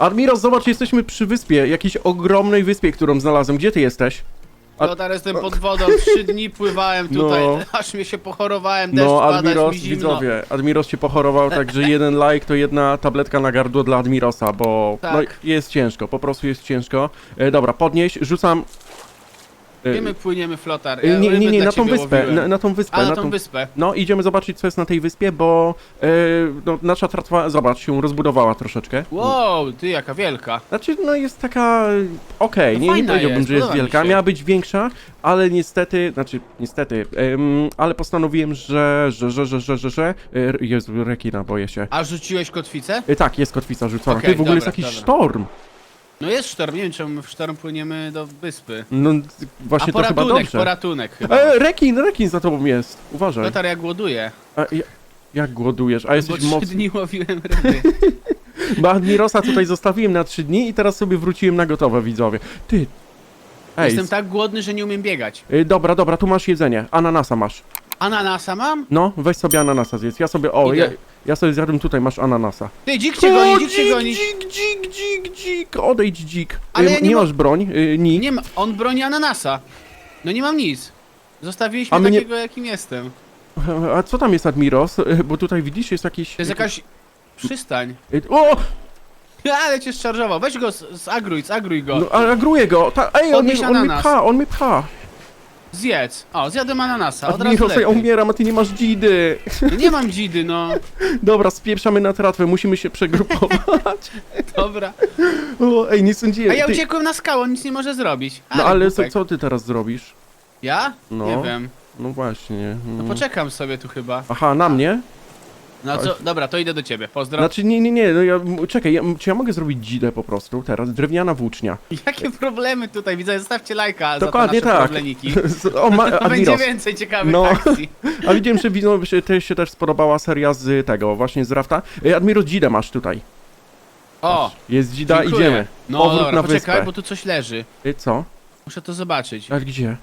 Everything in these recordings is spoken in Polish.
Admiros, zobacz, jesteśmy przy wyspie, jakiejś ogromnej wyspie, którą znalazłem. Gdzie ty jesteś? A- No teraz jestem pod wodą, trzy dni pływałem tutaj, No. aż mnie się pochorowałem, deszcz No, pada, Admiros, jest mi zimno. widzowie, Admiros się pochorował, także jeden like to jedna tabletka na gardło dla Admirosa, bo Tak. no, jest ciężko, po prostu jest ciężko. E, dobra, podnieś, rzucam... E, Gdzie my płyniemy, flotar? e, Ja nie, nie, nie, na tą wyspę, na, na tą wyspę, A, na na tą tą... wyspę. No, idziemy zobaczyć, co jest na tej wyspie, bo e, no, nasza tratwa, zobacz, się rozbudowała troszeczkę. Wow, ty jaka wielka. Znaczy, no jest taka okej, No nie, nie powiedziałbym, jest, że jest wielka. Miała być większa, ale niestety, znaczy, niestety, em, ale postanowiłem, że, że, że, że, że, że, że, Jezu, rekina, boję się. A rzuciłeś kotwicę? E, tak, jest kotwica rzucona. Okej, Ty, w ogóle dobra, jest jakiś dobra. sztorm. No jest sztorm, nie wiem czemu my w sztorm płyniemy do wyspy. No, właśnie A to chyba poratunek, dobrze. poratunek chyba. E, rekin, rekin za tobą jest, uważaj. Flotar, ja głoduję, A, ja, jak głodujesz? A bo jesteś trzy mocny. dni łowiłem ryby. Bo Admirosa tutaj zostawiłem na trzy dni i teraz sobie wróciłem na gotowe, widzowie. Ty, ej, Jestem tak głodny, że nie umiem biegać. e, dobra, dobra, tu masz jedzenie, ananasa masz. Ananasa mam? No, weź sobie ananasa zjedz. Ja sobie, o, Idę. ja, ja sobie zjadłem tutaj, masz ananasa. Ty, dzik cię goni, dzik cię dzik, goni. dzik, dzik, dzik, dzik, odejdź dzik. Ale Y, ja nie nie ma- masz broń, y, ni. Nie ma, on broni ananasa. No nie mam nic. Zostawiłeś A mnie takiego, jakim jestem. A co tam jest Admiros? Y, Bo tutaj widzisz, jest jakiś... To jest jakaś przystań. Y, O, Ale cię szarżował. Weź go, z- zagruj, zagruj go. no, agruję go. Ta, ej, on, Podnieś mnie- on mnie ananas. pcha, on mnie pcha. Zjedz. O, zjadłem ananasa, od razu Admiros, ja lepiej. umieram, a ty nie masz dzidy. Nie mam dzidy, no. Dobra, spieprzamy na tratwę, musimy się przegrupować. Dobra. O, ej, nie sądziłem. A ja ty- uciekłem na skałę, on nic nie może zrobić. No ale co, co ty teraz zrobisz? Ja? No. Nie wiem. No właśnie. No mm. poczekam sobie tu chyba. Aha, na mnie? No co, dobra, to idę do ciebie. Pozdro. Znaczy, nie, nie, nie, no ja, czekaj, ja, czy ja mogę zrobić dzidę po prostu teraz? Drewniana włócznia. Jakie problemy tutaj, widzę, zostawcie lajka Dokładnie za te nasze tak. problemiki. o, ma, Będzie Admiros. więcej ciekawych No. akcji. A widziałem, że się, też się też spodobała seria z tego, właśnie z Rafta. Admiros, dzidę masz tutaj. O, Jest dzida, dziękuję. idziemy. No Powrót dobra, na poczekaj, wyspę. bo tu coś leży. E, co? Muszę to zobaczyć. Ale gdzie?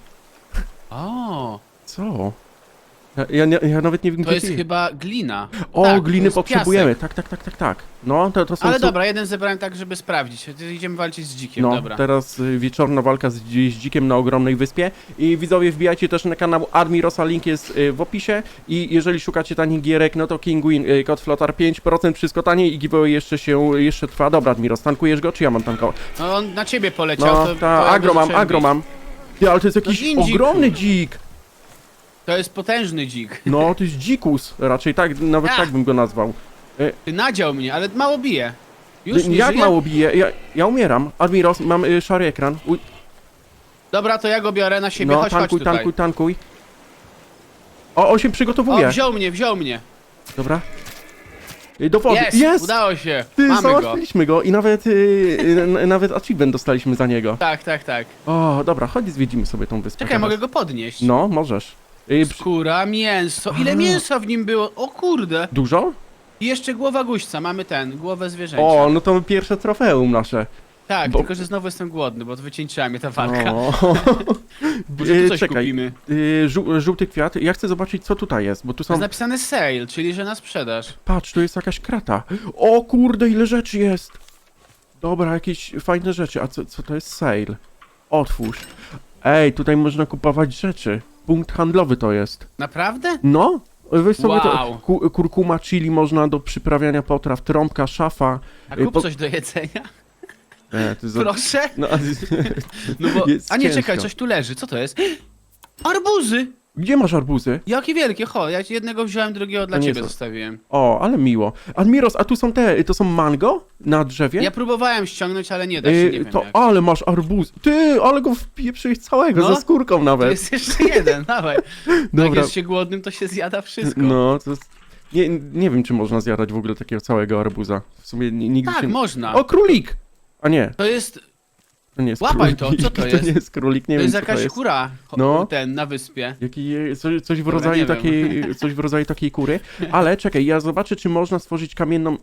O, Co? Ja, ja, nie- ja nawet nie wiem, to gdzie jest ty- chyba glina. O, tak, to gliny jest potrzebujemy. piasek. Tak, tak, tak, tak, tak. No, to, to są... Ale są- dobra, jeden zebrałem tak, żeby sprawdzić. Idziemy walczyć z dzikiem, No, dobra. teraz y, wieczorna walka z, dzi- z dzikiem na ogromnej wyspie. I widzowie, wbijajcie też na kanał Admirosa, link jest y, w opisie. I jeżeli szukacie tanich gierek, no to Kinguin, y, kod Flotar 5%, wszystko taniej i giveaway jeszcze się, jeszcze trwa. Dobra, Admiros, tankujesz go, czy ja mam tankować? No on na ciebie poleciał, No, to... ta, agro mam, zacząłem agro bić. mam. Ty, ale to jest jakiś dziku. ogromny dzik. To jest potężny dzik. No, to jest dzikus, raczej tak, nawet Ach. tak bym go nazwał. Ty nadział mnie, ale mało bije. Już nie Jak mało bije? Ja, ja umieram. Admiros, mam y, szary ekran. Uj, Dobra, to ja go biorę na siebie, no, chodź, tankuj, chodź tutaj. tankuj, tankuj. O, on się przygotowuje. O, wziął mnie, wziął mnie. Dobra. Y, Do wody. Jest, Jest! udało się. Ty, Mamy go. załatwiliśmy go i nawet, y, y, n- nawet achievement dostaliśmy za niego. Tak, tak, tak. O, dobra, chodź zwiedzimy sobie tą wyspę Czekaj, teraz. mogę go podnieść. No, możesz. Y, przy- Skóra, mięso. Ile mięsa w nim było? O kurde. Dużo? I jeszcze głowa guźca, mamy ten, głowę zwierzęcia. O, no to pierwsze trofeum nasze. tak, bo- tylko że znowu jestem głodny, bo wycieńczyła mnie ta walka. O. Może Y, tu coś Czekaj, kupimy. y, żół, żółty kwiat. Ja chcę zobaczyć, co tutaj jest, bo tu To są... jest napisane sale, czyli że na sprzedaż. Patrz, tu jest jakaś krata. O kurde, ile rzeczy jest! Dobra, jakieś fajne rzeczy. A co, co to jest sale? Otwórz. Ej, tutaj można kupować rzeczy. Punkt handlowy to jest. Naprawdę? No, weź sobie to. Wow. Ku, kurkuma chili można do przyprawiania potraw, trąbka, szafa. A Y, kup po- coś do jedzenia? E, ty za... Proszę? no, a- No bo... Jest A nie, ciężko. czekaj, coś tu leży, co to jest? Arbuzy! Gdzie masz arbuzy? Jakie wielkie, ho, ja ci jednego wziąłem, drugiego dla nie ciebie są- zostawiłem. O, ale miło. Admiros, a tu są te, to są mango na drzewie? Ja próbowałem ściągnąć, ale nie da się, Y, nie wiem to, jak. ale masz arbuz. Ty, ale go wpieprzyłeś całego, No. ze skórką To nawet. jest jeszcze jeden, dawaj. No jak Dobra. jest się głodnym, to się zjada wszystko. No, to jest... Nie, nie wiem, czy można zjadać w ogóle takiego całego arbuza. W sumie ni- nigdy tak, się... można. O, królik! A nie, To jest, to nie jest Łapaj królik. to, co to To jest? nie jest królik, nie to wiem, jest co jakaś to jest. kura, ho- No. ten, na wyspie. Jaki, coś, coś, w Dobra, rodzaju nie wiem. takiej, coś w rodzaju takiej kury. Ale czekaj, ja zobaczę, czy można stworzyć kamienną...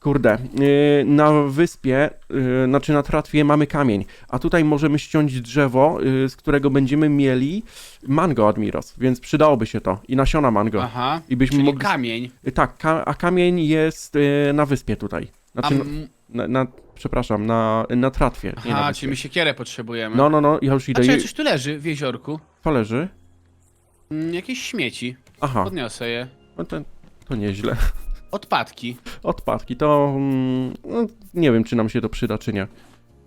Kurde, yy, na wyspie, yy, znaczy na tratwie mamy kamień, a tutaj możemy ściąć drzewo, yy, z którego będziemy mieli mango Admiros, więc przydałoby się to i nasiona mango. Aha, I byśmy czyli mogli... kamień. Yy, Tak, ka a kamień jest yy, na wyspie tutaj. A Znaczy, m- na, na, przepraszam, na, na tratwie. nie na Aha, wyspie. czyli my siekierę potrzebujemy. No, no, no, ja już A idę. czy i- coś tu leży w jeziorku? Co leży? Mm, jakieś śmieci. Aha, Podniosę je. no to, to nieźle. Odpadki. Odpadki, to mm, no, nie wiem, czy nam się to przyda, czy nie.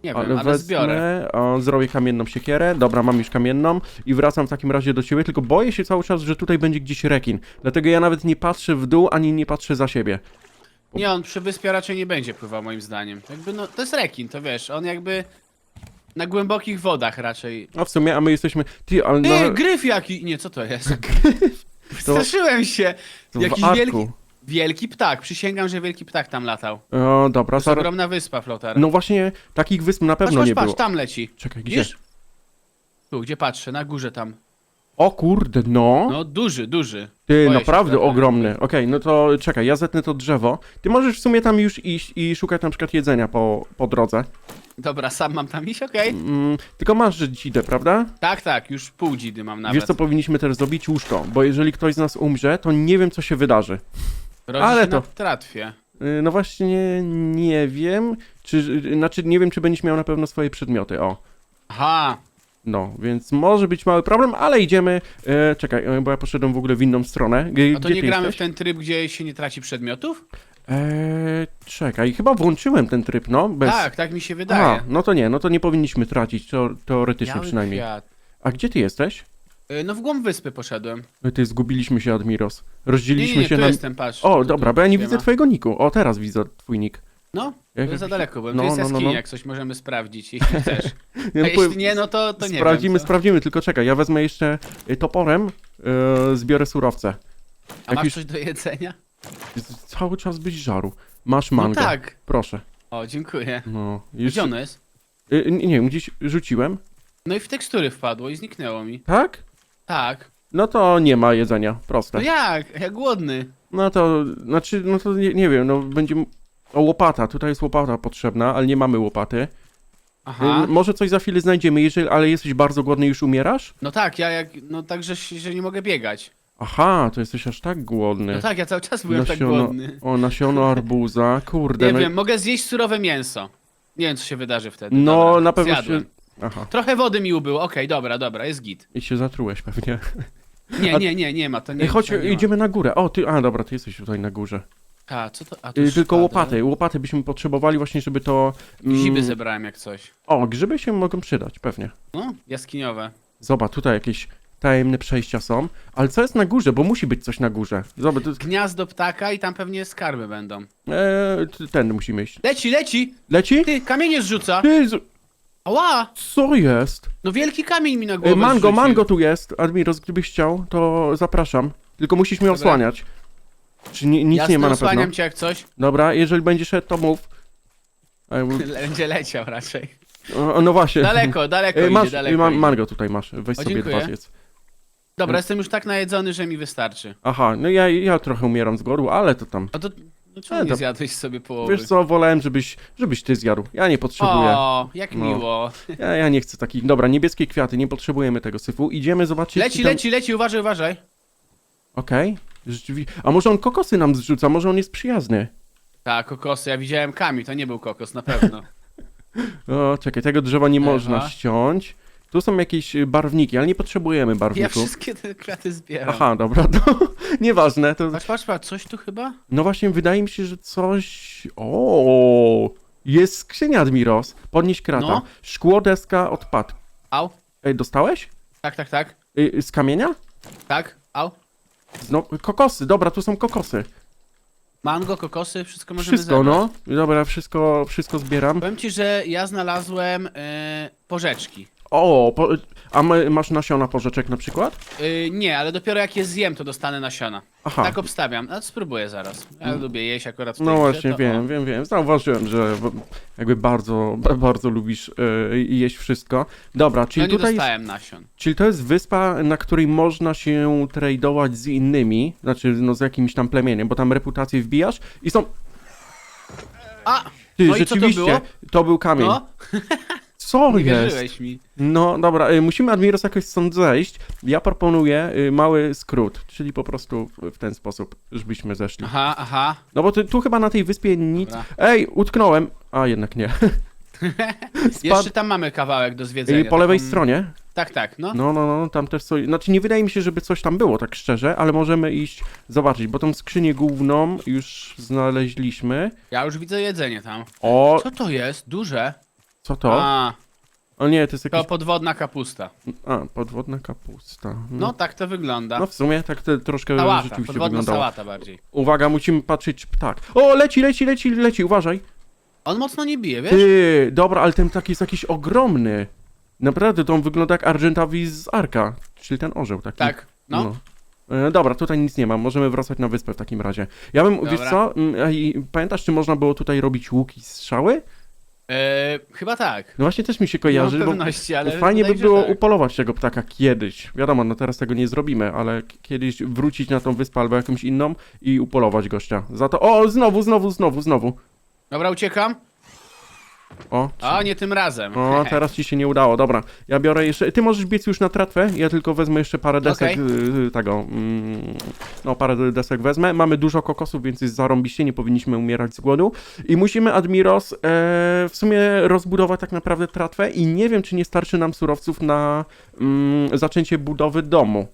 Nie wiem, ale zbiorę. o, zrobię kamienną siekierę, dobra, mam już kamienną i wracam w takim razie do ciebie, tylko boję się cały czas, że tutaj będzie gdzieś rekin. Dlatego ja nawet nie patrzę w dół, ani nie patrzę za siebie. Nie, on przy wyspie raczej nie będzie pływał moim zdaniem. Jakby no, to jest rekin, to wiesz, on jakby na głębokich wodach raczej. No w sumie, a my jesteśmy... Ty, ale Ty, no... gryf jaki! Nie, co to jest? Straszyłem się! to w Jakiś arku. wielki, wielki ptak, przysięgam, że wielki ptak tam latał. O, dobra, To jest zaraz... ogromna wyspa, Flotar. No właśnie, takich wysp na patrz, pewno patrz, nie patrz, było. tam leci. Czekaj, gdzie? Widzisz? Tu, gdzie patrzę, na górze tam. O kurde, no. No, duży, duży. Ty, boję się naprawdę trochę. ogromny. Okej, no to czekaj, ja zetnę to drzewo. Ty możesz w sumie tam już iść i szukać na przykład jedzenia po, po drodze. Dobra, sam mam tam iść, okej? Mm, tylko masz dzidę, prawda? Tak, tak, już pół dzidy mam nawet. Wiesz co powinniśmy teraz zrobić? Łóżko, bo jeżeli ktoś z nas umrze, to nie wiem co się wydarzy. Rodzi ale się to- na tratwie. Yy, No właśnie nie wiem, czy, znaczy nie wiem czy będziesz miał na pewno swoje przedmioty, o. Aha, No, więc może być mały problem, ale idziemy, e, czekaj, e, bo ja poszedłem w ogóle w inną stronę. G- a to nie gramy jesteś? w ten tryb, gdzie się nie traci przedmiotów? Eee, czekaj, chyba włączyłem ten tryb, no, bez... Tak, tak mi się wydaje. A, no to nie, no to nie powinniśmy tracić, to, teoretycznie Biały przynajmniej. kwiat. A gdzie ty jesteś? Y, No w głąb wyspy poszedłem. No Ty, zgubiliśmy się, Admiros. Nie, Rozdzieliliśmy nie, nie, się tu na... jestem, patrz. O, Tu, tu, dobra, bo ja nie widzę twojego niku. O, teraz widzę twój nick. No, Jak to za daleko byłem. no, to jest no, no, jaskinia, no. jak coś możemy sprawdzić, jeśli chcesz. A jeśli powiem- nie, no to, to nie sprawdzimy, wiem. co. sprawdzimy, tylko czekaj, ja wezmę jeszcze y, toporem, y, zbiorę surowce. A masz jakiś- coś do jedzenia? Cały czas byś żaru. Masz No mango. tak. Proszę. O, dziękuję. No, już... Gdzie ono jest? Y, nie wiem, gdzieś rzuciłem. No i w tekstury wpadło i zniknęło mi. Tak? Tak. No to nie ma jedzenia, proste. No jak? Ja głodny. No to, znaczy, no to nie, nie wiem, no będzie... O, łopata, tutaj jest łopata potrzebna, ale nie mamy łopaty. Aha. Y, może coś za chwilę znajdziemy, jeżeli, ale jesteś bardzo głodny i już umierasz? No tak, ja jak, no tak, że, że nie mogę biegać. Aha, to jesteś aż tak głodny. No tak, ja cały czas byłem tak głodny. O, nasiono arbuza, kurde. Nie no, wiem, mogę zjeść surowe mięso. Nie wiem, co się wydarzy wtedy. no Dobra, na pewno zjadłem. się... Aha, Trochę wody mi ubyło, okej, dobra, dobra, jest git. i się zatrułeś pewnie. Nie, A- nie, nie, nie ma, to nie Ej, chodź, to nie ma. idziemy na górę. O, ty, a dobra, ty jesteś tutaj na górze. A, co to? A, tu Y, tylko spadłem. łopaty, łopaty byśmy potrzebowali właśnie, żeby to... mm, Ziby zebrałem jak coś. O, grzyby się mogą przydać, pewnie. No, jaskiniowe. Zobacz, tutaj jakieś tajemne przejścia są. Ale co jest na górze? Bo musi być coś na górze. Zobacz, to jest... Gniazdo ptaka i tam pewnie skarby będą. Eee, t- tędy musimy iść. Leci, leci! Leci? Ty, kamienie zrzuca! Ty, z... Ała! co jest? No wielki kamień mi na głowę E, mango, zrzucił. mango tu jest. Admiros, gdybyś chciał, to zapraszam. Tylko musisz mnie Dobra. osłaniać. Czy ni nic Jasne, nie ma na osłaniam pewno? cię jak coś. Dobra, jeżeli będzie szedł, to mów. E, Będzie leciał raczej. o, no właśnie. Daleko, daleko E, idzie, masz, daleko ma, idzie. mango tutaj masz. Weź O, sobie dziękuję. dwa zjedz. Dobra, jestem już tak najedzony, że mi wystarczy. Aha, no ja, ja trochę umieram z głodu, ale to tam. A to... No czemu E, nie to- zjadłeś sobie połowy? Wiesz co, wolałem, żebyś, żebyś ty zjadł. Ja nie potrzebuję. O, jak No. miło. Ja, ja nie chcę takich. Dobra, niebieskie kwiaty, nie potrzebujemy tego syfu. Idziemy zobaczyć. Leci, czy tam... leci, leci, uważaj, uważaj. Okej. Rzeczywiście. A może on kokosy nam zrzuca, może on jest przyjazny. Tak, kokosy, ja widziałem kamień, to nie był kokos, na pewno. O, czekaj, tego drzewa nie Ewa. można ściąć. Tu są jakieś y, barwniki, ale nie potrzebujemy Ja barwników. wszystkie te kwiaty zbieram. Aha, dobra, to nieważne. To... Patrz, patrz, patrz, coś tu chyba? No właśnie, wydaje mi się, że coś... O, Jest skrzynia, Admiros. Podnieś krata. No. Szkło, deska, odpad. Au. Ej, dostałeś? Tak, tak, tak. Y, y, z kamienia? Tak, au. No, kokosy, dobra, tu są kokosy. Mango, kokosy, wszystko możemy Wszystko, zebrać. no. Dobra, wszystko, wszystko zbieram. Powiem ci, że ja znalazłem e, porzeczki. O, po, a ma, masz nasiona porzeczek na przykład? E, nie, ale dopiero jak je zjem, to dostanę nasiona. Aha. Tak obstawiam. A spróbuję zaraz. Ja lubię jeść akurat w tej No grze, właśnie, to wiem, wiem, wiem. Zauważyłem, że w- jakby bardzo, ba- bardzo lubisz y, jeść wszystko. Dobra, No czyli nie tutaj, dostałem nasion. czyli to jest wyspa, na której można się tradować z innymi, znaczy no z jakimś tam plemieniem, bo tam reputację wbijasz i są... A! Ty, No i co to rzeczywiście, było? to był kamień. No, Co Nie jest? wierzyłeś mi. No dobra, y, musimy Admiros jakoś stąd zejść. Ja proponuję y, mały skrót, czyli po prostu w ten sposób, żebyśmy zeszli. Aha, aha. No bo tu, tu chyba na tej wyspie nic... Dobra. Ej, utknąłem! A, jednak nie. Spadł Jeszcze tam mamy kawałek do zwiedzenia. y, po lewej taką- stronie. Tak, tak, no. No, no, no, tam też coś... Znaczy nie wydaje mi się, żeby coś tam było, tak szczerze, ale możemy iść zobaczyć, bo tą skrzynię główną już znaleźliśmy. Ja już widzę jedzenie tam. O, Co to jest? Duże? Co to? A, O nie, to jest to jakiś... podwodna kapusta. A, podwodna kapusta. No tak to wygląda. No w sumie tak to troszkę Sałata, rzeczywiście podwodna wyglądało. sałata bardziej. Uwaga, musimy patrzeć, ptak. O, leci, leci, leci, leci, uważaj. On mocno nie bije, wiesz? Ty, dobra, ale ten ptak jest jakiś ogromny. Naprawdę, to on wygląda jak Argentawi z Arka, czyli ten orzeł taki. Tak, no. E, dobra, tutaj nic nie ma, możemy wracać na wyspę w takim razie. Ja bym, wiesz Dobra. co, mm, pamiętasz, czy można było tutaj robić łuki, strzały? E, chyba tak. No właśnie też mi się kojarzy, mam bo pewności, ale fajnie by wydaje mi się, było że tak. upolować tego ptaka kiedyś. Wiadomo, no teraz tego nie zrobimy, ale k- kiedyś wrócić na tą wyspę albo jakąś inną i upolować gościa. Za to, o, znowu, znowu, znowu, znowu. Dobra, uciekam. O, A, nie tym razem. O, teraz ci się nie udało, dobra. Ja biorę jeszcze. Ty możesz biec już na tratwę, ja tylko wezmę jeszcze parę desek Okej. y, y, tego. Mm, no, parę desek wezmę. Mamy dużo kokosów, więc jest zarąbiście, nie powinniśmy umierać z głodu. I musimy Admiros e, w sumie rozbudować tak naprawdę tratwę i nie wiem, czy nie starczy nam surowców na mm, zaczęcie budowy domu.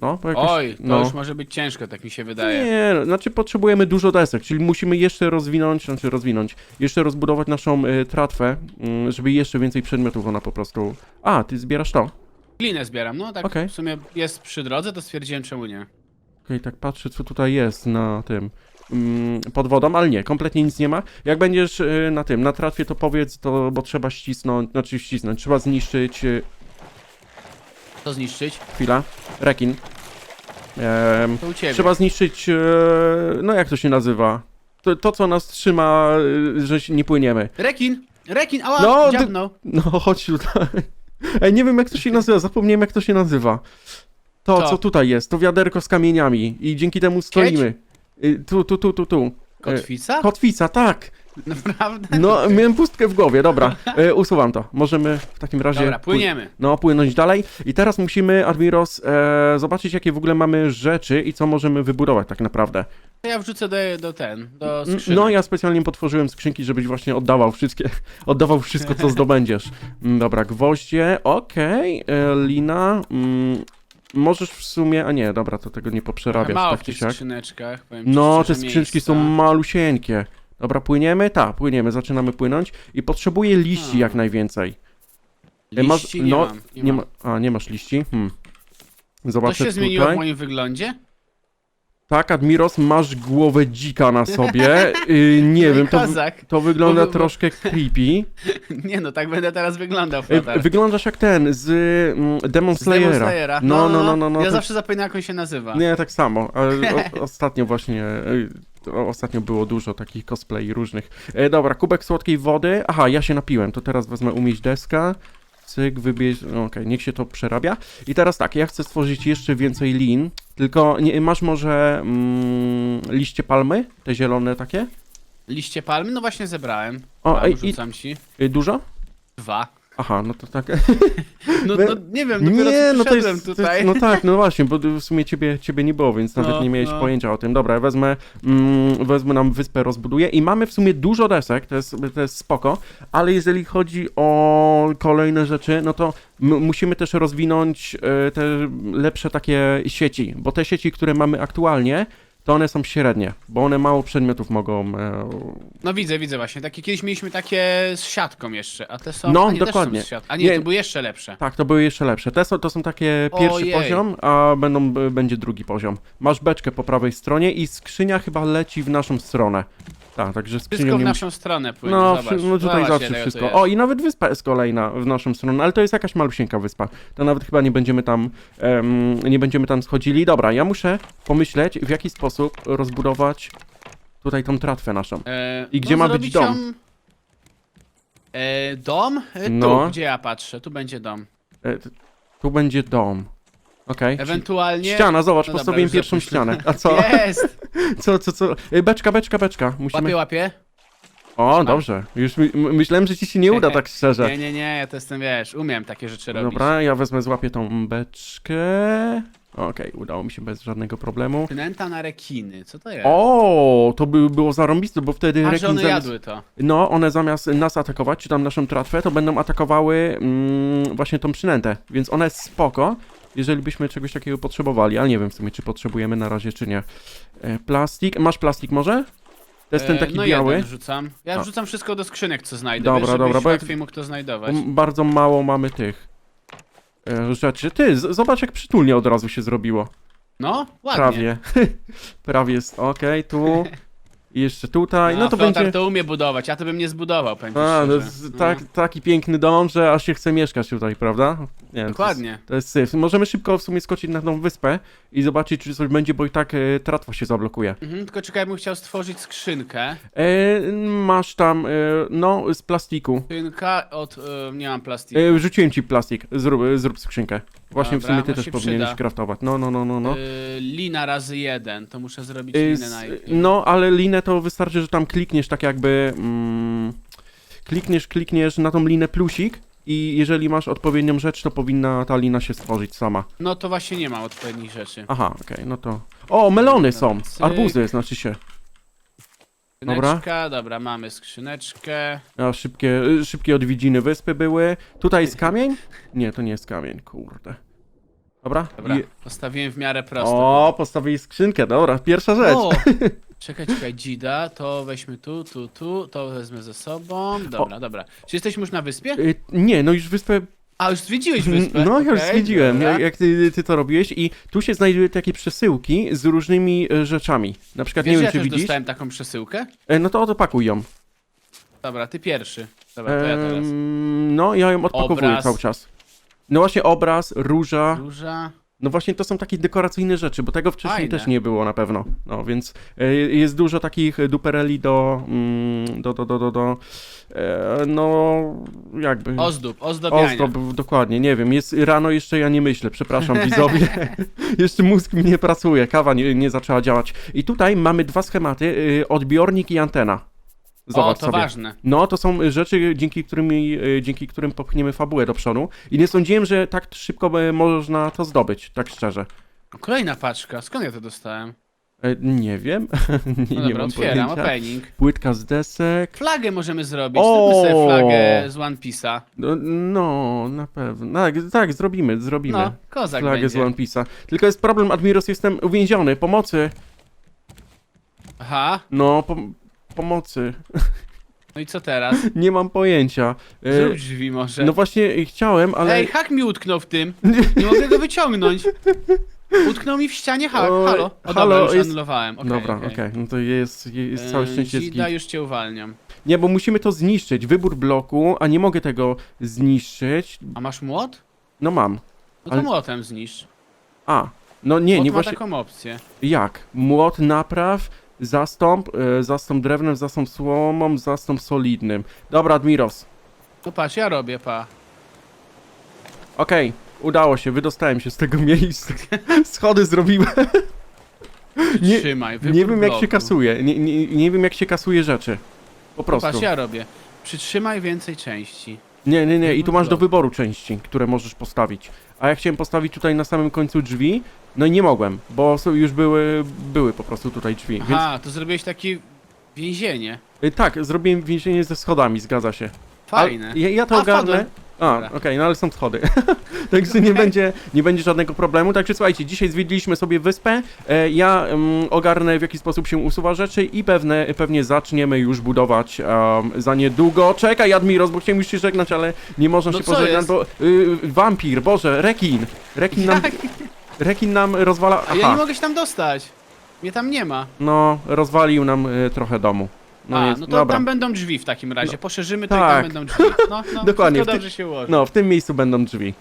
No, jakoś, Oj, to no. już może być ciężko, tak mi się wydaje. Nie, znaczy potrzebujemy dużo desek, czyli musimy jeszcze rozwinąć, znaczy rozwinąć, jeszcze rozbudować naszą y, tratwę, y, żeby jeszcze więcej przedmiotów ona po prostu... A, ty zbierasz to? Okej, Glinę zbieram, no tak Okej. w sumie jest przy drodze, to stwierdziłem czemu nie. tak patrzę, co tutaj jest na tym... mm, pod wodą, ale nie, kompletnie nic nie ma. Jak będziesz y, na tym, na tratwie, to powiedz, to, bo trzeba ścisnąć, znaczy ścisnąć, trzeba zniszczyć... Y, To zniszczyć? chwila, rekin. Em, To u ciebie. Trzeba zniszczyć, e, no jak to się nazywa? To, to co nas trzyma, e, że się nie płyniemy. Rekin! Rekin! Ała! No, No, ty- dziabnął. No, chodź tutaj. Ej, nie wiem jak to się nazywa, zapomniałem jak to się nazywa. To, Co? co tutaj jest, to wiaderko z kamieniami i dzięki temu stoimy. Y, Tu, tu, tu, tu, tu. Kotwica? Kotwica, tak. Naprawdę? No, miałem pustkę w głowie, dobra. E, usuwam to. Możemy w takim razie... Dobra, pły- płyniemy. No, płynąć dalej. I teraz musimy, Admiros, e, zobaczyć jakie w ogóle mamy rzeczy i co możemy wybudować tak naprawdę. Ja wrzucę do, do ten, do N- skrzyni. No, ja specjalnie potworzyłem skrzynki, żebyś właśnie oddawał wszystkie, oddawał wszystko, co zdobędziesz. Mm, Dobra, gwoździe, okej, e, lina, mm, możesz w sumie, a nie, dobra, to tego nie poprzerabiasz, Mało tak w czy tych siak. skrzyneczkach. powiem ci No, te szczerze, skrzyneczki są miejsca. malusieńkie. Dobra, płyniemy? Tak, płyniemy, zaczynamy płynąć i potrzebuję liści A. jak najwięcej. E, masz- Liści nie no, mam. Nie Nie mam. ma, a, nie masz liści? Hmm. To Zobaczę się zmieniło tutaj. w moim wyglądzie? Tak, Admiros, masz głowę dzika na sobie. Y, nie No wiem, to, wy- Kozak. to wygląda Bo- bo- troszkę creepy. Nie no, tak będę teraz wyglądał, Y, Flotar. Wyglądasz jak ten z mm, Demon Z Demon Slayera. Slayera. No, no, no, no. no Ja to- zawsze zapominam, jak on się nazywa. Nie, tak samo. Ale o, ostatnio właśnie. y, Ostatnio było dużo takich cosplay różnych. E, dobra, kubek słodkiej wody. Aha, ja się napiłem. To teraz wezmę umieść deska. Cyk, wybierz. no, Okej, niech się to przerabia. I teraz tak, ja chcę stworzyć jeszcze więcej lin. Tylko nie, masz może mm, liście palmy? Te zielone takie? Liście palmy? No właśnie zebrałem. O, i, rzucam ci. y, dużo? Dwa. Aha, no to tak. No, no nie wiem, dopiero Nie, no to jest, tutaj. No tak, no właśnie, bo w sumie ciebie, ciebie nie było, więc nawet No, nie miałeś no. pojęcia o tym. Dobra, ja wezmę, mm, wezmę nam wyspę, rozbuduję i mamy w sumie dużo desek, to jest, to jest spoko, ale jeżeli chodzi o kolejne rzeczy, no to musimy też rozwinąć e, te lepsze takie sieci, bo te sieci, które mamy aktualnie, to one są średnie, bo one mało przedmiotów mogą. E, No widzę, widzę właśnie. Takie, kiedyś mieliśmy takie z siatką jeszcze, a te są... No, a nie, dokładnie. Też są z siat... A nie, Nie. to były jeszcze lepsze. tak, to były jeszcze lepsze. Te są, to są takie pierwszy Ojej. poziom, a będą, b- będzie drugi poziom. Masz beczkę po prawej stronie i skrzynia chyba leci w naszą stronę. Tak, także Wszystko w naszą stronę płynie, No, zobacz. no tutaj Zobacz, zawsze ile wszystko. O, i nawet wyspa jest kolejna w naszą stronę, ale to jest jakaś malusieńka wyspa. To nawet chyba nie będziemy tam, em, nie będziemy tam schodzili. Dobra, ja muszę pomyśleć, w jaki sposób rozbudować tutaj tą tratwę naszą. E, I gdzie ma być zrobić dom? E, dom? E, tu, No. gdzie ja patrzę, tu będzie dom. E, t- tu będzie dom. Okej. Ewentualnie... Ściana, zobacz, No dobra, postawiłem już pierwszą ścianę. A co? Jest! Co, co, co? Beczka, beczka, beczka. Musimy... Łapie, łapie. O, dobrze. Już my, m- myślałem, że ci się nie uda tak szczerze. Nie, nie, nie, ja to jestem, wiesz, umiem takie rzeczy robić. Dobra, ja wezmę, złapię tą beczkę. Okej, udało mi się bez żadnego problemu. Przynęta na rekiny, co to jest? O, to by było zarąbiste, bo wtedy A, że rekin one zamiast... jadły to. No, one zamiast nas atakować, czy tam naszą tratwę, to będą atakowały mm, właśnie tą przynętę. Więc ona jest spoko, jeżeli byśmy czegoś takiego potrzebowali, ale nie wiem w sumie, czy potrzebujemy na razie, czy nie. E, plastik. Masz plastik może? To jest ten E, taki no biały. jeden rzucam. Ja A. wrzucam wszystko do skrzynek, co znajdę, Dobra, wiesz, dobra, bo jak- łatwiej mógł to znajdować. M- Bardzo mało mamy tych e, rzeczy. Ty, z- zobacz jak przytulnie od razu się zrobiło. No, ładnie. Prawie. Prawie jest okej, tu. I jeszcze tutaj. No to Flotar będzie. to umie budować, ja to bym nie zbudował, powiem ci A, no, szczerze. z- No, tak, taki piękny dom, że aż się chce mieszkać tutaj, prawda? Nie, wiem, Dokładnie. To jest, to jest syf. Możemy szybko w sumie skoczyć na tą wyspę i zobaczyć, czy coś będzie, bo i tak e, tratwa się zablokuje. Mhm, tylko czekaj, bym chciał stworzyć skrzynkę. E, masz tam, e, no, z plastiku. Skrzynka od... E, nie mam plastiku. E, rzuciłem ci plastik, zrób, zrób skrzynkę. Właśnie w Dobra, sumie ty też się powinieneś przyda. craftować. No, no, no, no, no. E, lina razy jeden, to muszę zrobić Y, linę s- najpierw. No, ale linę to wystarczy, że tam klikniesz tak jakby. Mm, klikniesz, klikniesz na tą linę plusik i jeżeli masz odpowiednią rzecz, to powinna ta lina się stworzyć sama. No to właśnie nie mam odpowiednich rzeczy. Aha, okej, no to. O, melony są! Cyk. Arbuzy, znaczy się. Dobra. Skrzyneczka, dobra, mamy skrzyneczkę. A, szybkie, y, szybkie odwiedziny wyspy były. Tutaj jest kamień? Nie, to nie jest kamień, kurde. Dobra? Dobra, I... postawiłem w miarę prosto. O, postawili skrzynkę, dobra, pierwsza rzecz. O! Czekaj, czekaj, Dzida, to weźmy tu, tu, tu, to wezmę ze sobą. Dobra, dobra. Czy jesteśmy już na wyspie? Y, nie, no już wyspę A, już zwiedziłeś wyspę? No, ja już Okej, zwiedziłem, dobra. jak, jak ty, ty to robiłeś i tu się znajdują takie przesyłki z różnymi e, rzeczami. Na przykład, Wiesz, nie że wiem ja czy też widzisz, dostałem taką przesyłkę? e, no to odpakuj ją. Dobra, ty pierwszy. Dobra, to ja teraz. Em, no, ja ją odpakowuję Obraz. cały czas. No właśnie obraz, róża, Róża. No właśnie to są takie dekoracyjne rzeczy, bo tego wcześniej Fajne. też nie było na pewno. No więc e, jest dużo takich dupereli do, mm, do, do, do, do, do e, no jakby... Ozdób, ozdobiania. Ozdób, dokładnie, nie wiem, jest rano jeszcze ja nie myślę, przepraszam widzowie, jeszcze mózg mi nie pracuje, kawa nie, nie zaczęła działać. I tutaj mamy dwa schematy, y, odbiornik i antena. O, Zobacz to sobie. ważne. No, to są rzeczy, dzięki, którymi, y, dzięki którym popchniemy fabułę do przodu i nie sądziłem, że tak szybko y, można to zdobyć, tak szczerze. Kolejna paczka, skąd ja to dostałem? E, Nie wiem, nie, No nie dobra, mam otwieram, pojęcia. opening. Płytka z desek, Flagę możemy zrobić, O! zróbmy sobie flagę z One Piece'a. no, no na pewno, tak, tak, zrobimy, zrobimy. No, kozak Flagę z będzie. One Piece'a. Tylko jest problem, Admiros, jestem uwięziony. Pomocy. Aha, No, pom pomocy. no i co teraz? Nie mam pojęcia. E, Zrób drzwi może. no właśnie chciałem, ale... Ej, hak mi utknął w tym. Nie mogę go wyciągnąć. Utknął mi w ścianie hak. Halo. O halo, dobra, już jest- anulowałem. Okay, Dobra, okej, no to jest, jest całe szczęście jest Zida, git. już cię uwalniam. Nie, bo musimy to zniszczyć. Wybór bloku, a nie mogę tego zniszczyć. A masz młot? No mam. No to Ale- młotem zniszcz. A, no nie, Młot nie ma właśnie... taką opcję. Jak? Młot napraw, zastąp, e, zastąp drewnem, zastąp słomą, zastąp solidnym. Dobra, Admiros. No patrz, ja robię, pa. Okej, udało się, wydostałem się z tego miejsca. Schody zrobiłem. Nie, Trzymaj, wybór nie wiem jak się kasuje, nie, nie, nie wiem jak się kasuje rzeczy. Po No prostu. patrz, ja robię. Przytrzymaj więcej części. Nie, nie, nie, i tu masz do wyboru części, które możesz postawić. A ja chciałem postawić tutaj na samym końcu drzwi, no i nie mogłem, bo są- już były, były po prostu tutaj drzwi. Aha, to zrobiłeś takie więzienie. Więc y, tak, zrobiłem więzienie ze schodami, zgadza się. Fajne. Ja, ja to A, ogarnę. wpadłem. A, Dobra. okej, no ale są schody. Także nie będzie, nie będzie żadnego problemu. Także słuchajcie, dzisiaj zwiedziliśmy sobie wyspę. E, ja em, ogarnę w jaki sposób się usuwa rzeczy i pewne, pewnie zaczniemy już budować em, za niedługo. Czekaj, Admiros, bo chciałem już się żegnać, ale nie można No się co pożegnać, jest? bo y, wampir, boże, rekin. Rekin nam, Jak? Rekin nam rozwala. A ja nie mogę się tam dostać. Mnie tam nie ma. no, rozwalił nam y, trochę domu. No, A, jest, no to dobra. tam będą drzwi w takim razie. Poszerzymy to i Tak. tam będą drzwi. No, no, Dokładnie, wszystko w ty- dobrze się ułoży. No, w tym miejscu będą drzwi.